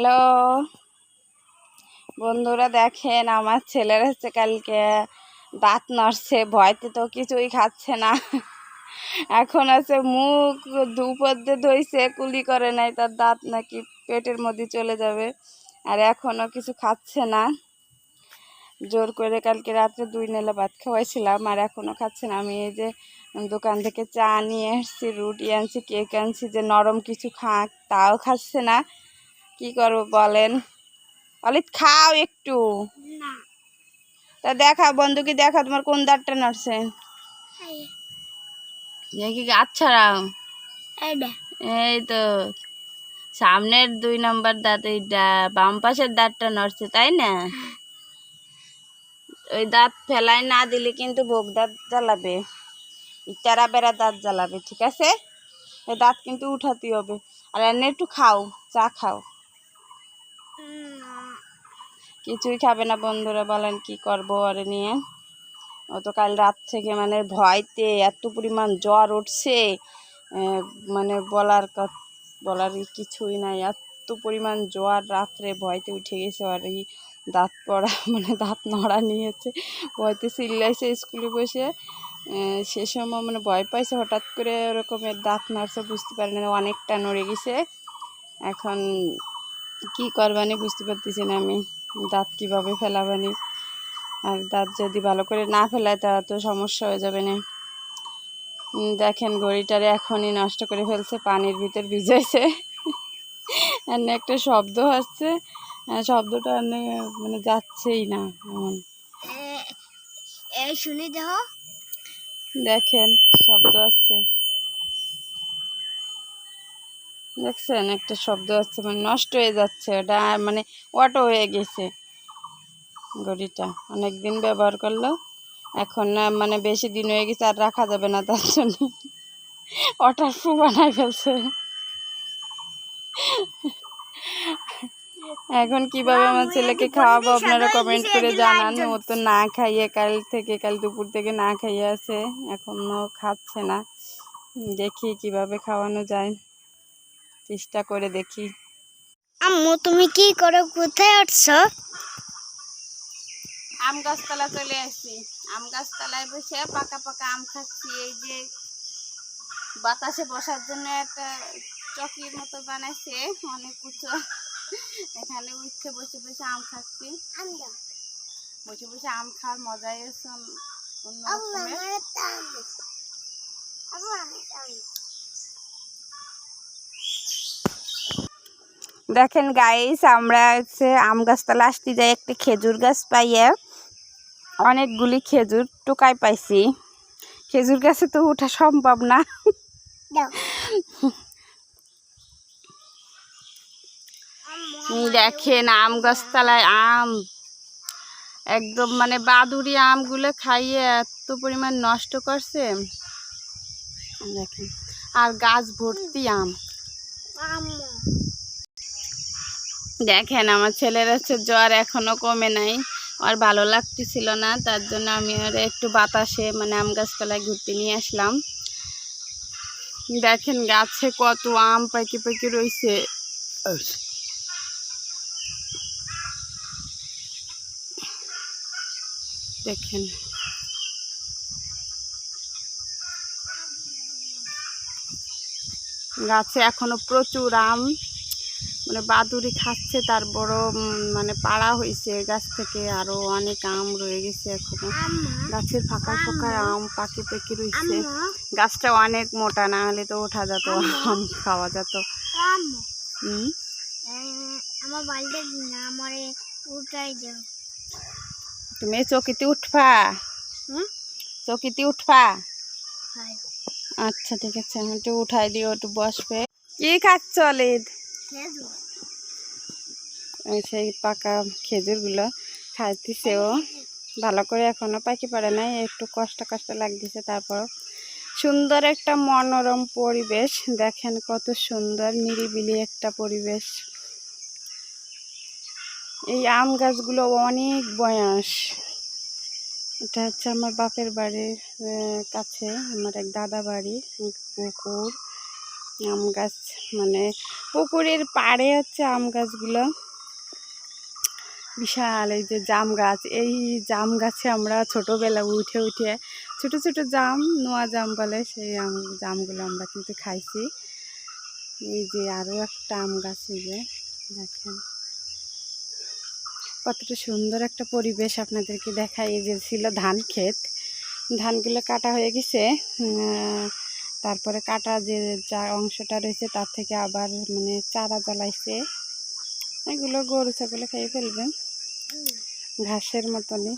Hello. বন্ধুরা দেখেন, আমার ছেলের হচ্ছে কালকে দাঁত নড়ছে, ভয়তে তো কিছুই খাচ্ছে না। এখন আছে মুখ দুপর দিয়ে ধইছে, কুলি করে নাই, তার দাঁত নাকি পেটের মধ্যে চলে যাবে, আর এখনও কিছু খাচ্ছে না। জোর করে কালকে রাত্রে দুই নেলা ভাত খাওয়াইছিলাম, আর এখনও খাচ্ছে না। আমি এই যে দোকান থেকে চা নিয়ে এসেছি, রুটি আনছি, কেক আনছি, যে নরম কিছু খাক, তাও খাচ্ছে না। কি করব বলেন? অলিত খাও একটু। তা দেখা বন্ধুকে দেখা তোমার কোন দাঁতটা নড়ছে? দেখি আচ্ছা এইটা এই তো সামনের দুই নম্বর দাঁত এইটা বাম পাশের দাঁতটা নড়ছে তাই না? ওই দাঁত ফেলাই না দিলে কিন্তু ভোগ দাঁত জ্বালাবে। তেরা বেড়া দাঁত জ্বালাবে ঠিক আছে? ওই দাঁত কিন্তু উঠাতে হবে। আর এনে একটু খাও চা খাও। কিছুই খাবে না বন্ধুরা, বলেন কি করব ওরে নিয়ে। ও তো কাল রাত থেকে মানে ভয়তে এত পরিমাণ জ্বর উঠছে মানে বলার বলার কিছুই নাই। এত পরিমাণ জ্বর রাত্রে ভয়তে উঠে গেছে, আর এই দাঁত পড়া মানে দাঁত নড়া নিয়েছে। ভয়তে চিল্লাইছে স্কুলে বসে সে সময় মানে ভয় পাইছে, হঠাৎ করে ওরকমের দাঁত নাড়ছে, বুঝতে পারে না অনেকটা নড়ে গেছে। এখন কি করবানি বুঝতে পারতেছি না আমি। দাঁত কীভাবে ফেলাবানি? আর দাঁত যদি ভালো করে না ফেলায় তা তো সমস্যা হয়ে যাবে না। দেখেন ঘড়িটারে এখনই নষ্ট করে ফেলছে পানির ভিতর ভিজাইছে। এনে একটা শব্দ হচ্ছে আহ, শব্দটা এনে মানে যাচ্ছেই না এমন। এই শুনে দেখো দেখেন শব্দ আসছে। দেখছেন একটা শব্দ আসছে মানে নষ্ট হয়ে যাচ্ছে ওটা মানে অটো হয়ে গেছে ঘড়িটা। অনেক দিন ব্যবহার করল এখন মানে বেশি দিন হয়ে গেছে আর রাখা যাবে না তার জন্য অটার ফু বানায় ফেলছে। এখন কীভাবে আমার ছেলেকে খাওয়াবো আপনারা কমেন্ট করে জানান ও তো না খাইয়ে কাল থেকে কাল দুপুর থেকে না খাইয়ে আছে এখনও খাচ্ছে না। দেখি কীভাবে খাওয়ানো যায়। চেষ্টা করে দেখি। আম্মু তুমি কি করো? কোথায় উঠছো? আম গাছতলা চলে আসছি। আম গাছতলায় বসে পাকা পাকা আম খাচ্ছি। এই যে বাতাসে বসার জন্য একটা চকির মতো বানাইছে অনেক উঁচু। এখানে উঠে বসে বসে আম খাচ্ছি। বসে বসে আম খাওয়ার মজাই আছে। অন্য- অন্য রকমের। দেখেন গাইস আমরা হচ্ছে আম গাছতলা আসতে যাই একটা খেজুর গাছ পাইয়ে অনেকগুলি খেজুর টোকাই পাইছি। খেজুর গাছে তো ওঠা সম্ভব না। দেখেন আম গাছতলায় আম। একদম মানে বাদুড়ি আমগুলো খাইয়ে এত পরিমাণ নষ্ট করছে। দেখেন আর গাছ ভর্তি আম। দেখেন, আমার ছেলের হচ্ছে জ্বর এখনও কমে নাই। আর ভালো লাগতেছিল না, তার জন্য আমি আর একটু বাতাসে মানে আম গাছতলায় ঘুরতে নিয়ে আসলাম। দেখেন, গাছে কত আম পাইকে পাইকে রয়েছে দেখেন। গাছে এখনও প্রচুর আম। মানে বাদুড়ি খাচ্ছে তার বড় মানে পাড়া হয়েছে গাছ থেকে আরও অনেক আম রয়ে গেছে এখনও। গাছের ফাঁকা ফাঁকা আম পাখি পেকে রয়েছে গাছটা অনেক মোটা না হলে তো ওঠা যেত আম খাওয়া যেত। আমার বাড়িতে না আমারে উঠাই যাও তুমি চকিতে উঠবা? চকিতে উঠবা? আচ্ছা ঠিক আছে আমি একটু উঠাই দিও একটু বসবে। কি খাচ্ছ অলিদ? সেই পাকা খেজুরগুলো খাইতেছে ও ভালো করে এখনও পাইতে পারে নাই, একটু কষ্ট কষ্ট লাগতেছে তারপর সুন্দর একটা মনোরম পরিবেশ, দেখেন কত সুন্দর নিরিবিলি একটা পরিবেশ। এই আম গাছগুলো অনেক বয়স। এটা হচ্ছে আমার বাপের বাড়ির কাছে, আমার এক দাদা বাড়ি পুকুর, আম গাছ মানে পুকুরের পাড়ে হচ্ছে আম গাছগুলো। বিশাল, এই যে জাম গাছ। এই জাম গাছে আমরা ছোটোবেলা উঠে উঠে ছোট ছোট জাম, নোয়া জাম বলে সেই আম, জামগুলো আমরা কিন্তু খাইছি। এই যে আরও একটা আম গাছ এই যে, দেখেন। কতটা সুন্দর একটা পরিবেশ আপনাদেরকে দেখাই। এই যে ছিল ধান ক্ষেত। ধানগুলো কাটা হয়ে গেছে। তারপরে কাটা যে যা অংশটা রয়েছে তার থেকে আবার মানে চারা জ্বালাইছে। এগুলো গরু, ছাগলে খেয়ে ফেলবে ঘাসের মতনই।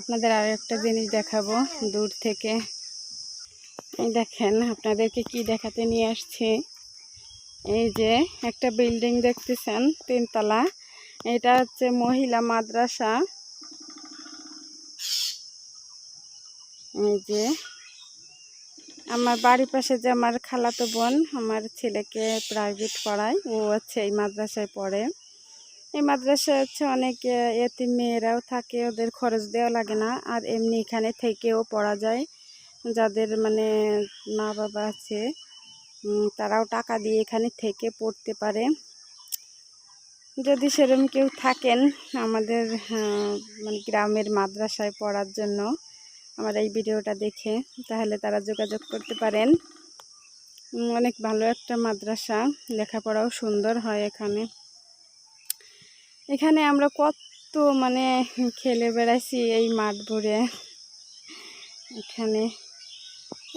আপনাদের আর একটা জিনিস দেখাবো দূর থেকে। দেখেন, আপনাদেরকে কি দেখাতে নিয়ে আসছি? এই যে একটা বিল্ডিং দেখতেছেন, তিনতলা। এটা হচ্ছে মহিলা মাদ্রাসা। এই যে আমার বাড়ির পাশে যে আমার খালাতো বোন, আমার ছেলেকে প্রাইভেট পড়ায়, ও হচ্ছে এই মাদ্রাসায় পড়ে। এই মাদ্রাসায় হচ্ছে অনেক এতে মেয়েরাও থাকে, ওদের খরচ দেওয়া লাগে না। আর এমনি এখানে থেকেও পড়া যায়। যাদের মানে মা বাবা আছে তারাও টাকা দিয়ে এখানে থেকে পড়তে পারে। যদি সেরকম কেউ থাকেন আমাদের মানে গ্রামের মাদ্রাসায় পড়ার জন্য আমার এই ভিডিওটা দেখে, তাহলে তারা যোগাযোগ করতে পারেন। অনেক ভালো একটা মাদ্রাসা, লেখাপড়াও সুন্দর হয় এখানে। এখানে আমরা কত মানে খেলে বেড়াইছি এই মাঠ ভরে। এখানে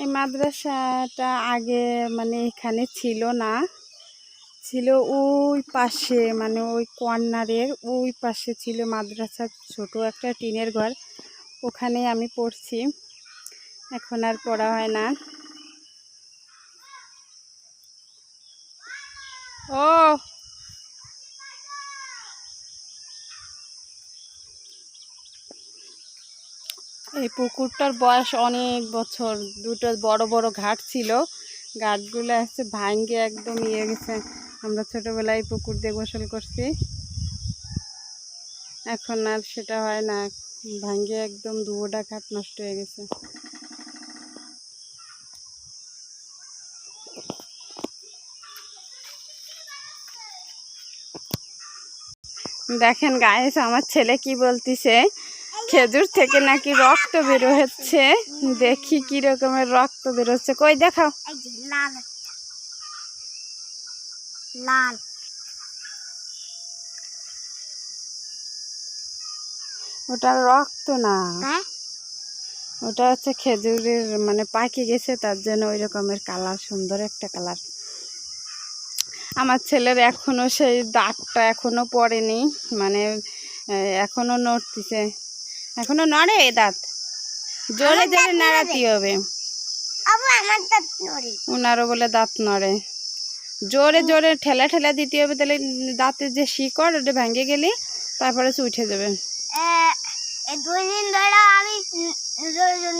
এই মাদ্রাসাটা আগে মানে এখানে ছিল না। ছিল ওই পাশে মানে ওই কর্নারের ওই পাশে ছিল মাদ্রাসা ছোট একটা টিনের ঘর। ওখানে আমি পড়ছি। এখন আর পড়া হয় না। ও! এই পুকুরটার বয়স অনেক বছর। দুটো বড় বড় ঘাট ছিল। ঘাটগুলো আছে ভাঙ্গে একদম ইয়ে গেছে। আমরা ছোটোবেলায় পুকুর দিয়ে গোসল করছি। এখন আর সেটা হয় না। ভাঙ্গে একদম দুবোটা ঘাট নষ্ট হয়ে গেছে। দেখেন গায়েস আমার ছেলে কি বলতিছে? খেজুর থেকে নাকি রক্ত বের হচ্ছে। দেখি কি রকমের রক্ত বের হচ্ছে। কই দেখাও। লাল লাল। ওটা রক্ত না। হ্যাঁ? ওটা হচ্ছে খেজুরের মানে পাকে গেছে তার জন্য ওই রকমের কালার সুন্দর একটা কালার। আমার ছেলের এখনও সেই দাগটা এখনও পড়েনি মানে আহ, এখনও নড়তিছে। এখনও নড়ে এই দাঁত। জোরে জোরে নাড়াতে হবে। ওনারও বলে দাঁত নড়ে। জোরে জোরে ঠেলা ঠেলা দিতে হবে তাহলে দাঁতের যে শিকড় ওটা ভেঙে গেলে তারপরে সে উঠে যাবে। দুই দিন ধরে আমি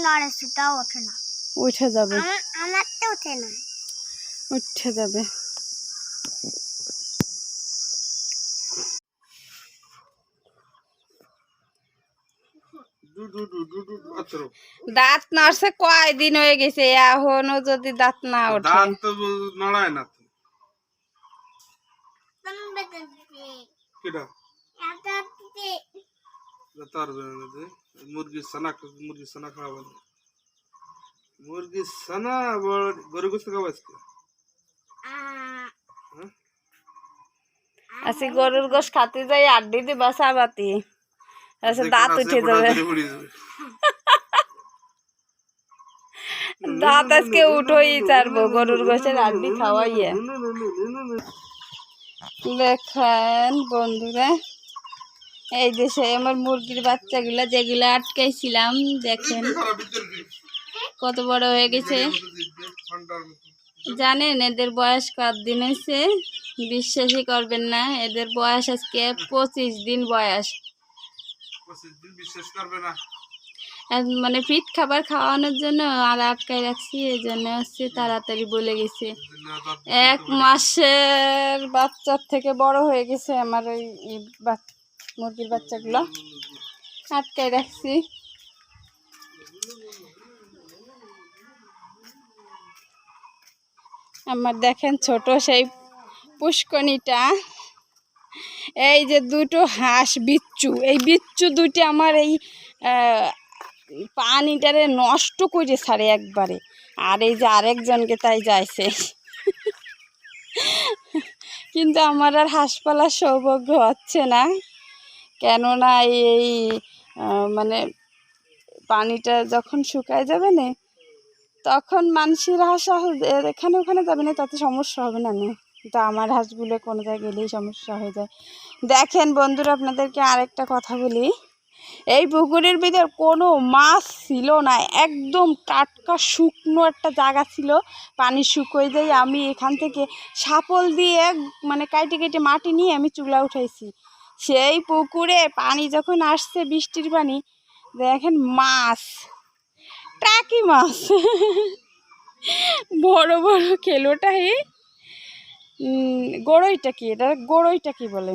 নড়েছি তাও ওঠে না। উঠে যাবে। আমার তো ওঠে না। উঠে যাবে। দাঁত নড়ছে কয়দিন হয়ে গেছে এখনও যদি দাঁত না ওঠে। দাঁত তো নড়ায় না তো। তুমি বেঁচে দিতে কেটা এটা দিতে তার মুরগির সানা মুরগির সানা খাওয়া মুরগির সানা আবার গরু গোস্ত খাওয়া আজকে আহ, হ্যাঁ? আজকে গরুর গোশ খাতে যাই আড্ডি দিবা সাবাতি আচ্ছা দাঁত উঠে যাবে দাঁত আজকে উঠোই ছাড়বো গরুর গোশের আড্ডি খাওয়াইয়ে দেখেন বন্ধুরা এই দেশে আমার মুরগির বাচ্চাগুলা যেগুলো আটকাইছিলাম দেখেন। কত বড় হয়ে গেছে। জানেন এদের বয়স কত দিন হয়েছে? বিশ্বাসই করবেন না এদের বয়স আজকে পঁচিশ দিন বয়স। মানে ফিট খাবার খাওয়ানোর জন্য আর আটকায় রাখছি এই জন্য হচ্ছে তাড়াতাড়ি বলে গেছে। এক মাসের বাচ্চার থেকে বড় হয়ে গেছে আমার ওই ই বাচ- মুরগির বাচ্চাগুলো আটকাই রাখছি। আমার দেখেন ছোট সেই পুষ্কনিটা। এই যে দুটো হাঁস বিচ্ছু, এই বিচ্ছু দুটি আমার এই পানিটারে নষ্ট করে ছাড়ে একবারে। আর এই যে আরেকজনকে তাই যাইছে। কিন্তু আমার আর হাঁস পালার সৌভাগ্য হচ্ছে না। কেননা এই মানে পানিটা যখন শুকায় যাবে না, তখন মানুষের হাঁস এখানে ওখানে যাবে না, তাতে সমস্যা হবে না না। আমার হাঁসগুলো কোনো জায়গায় গেলেই সমস্যা হয়ে যায়। দেখেন বন্ধুরা, আপনাদেরকে আরেকটা কথা বলি। এই পুকুরের ভিতর কোনো মাছ ছিল না, একদম টাটকা শুকনো একটা জায়গা ছিল, পানি শুকোয় যায়। আমি এখান থেকে সাপল দিয়ে মানে কাইটে কেটে মাটি নিয়ে আমি চুলা উঠাইছি। সেই পুকুরে পানি যখন আসছে বৃষ্টির পানি, দেখেন মাছ টাকি মাছ। বড় বড় খেলোটা হে গড়ইটা কি? এটা গড়ইটা কি বলে?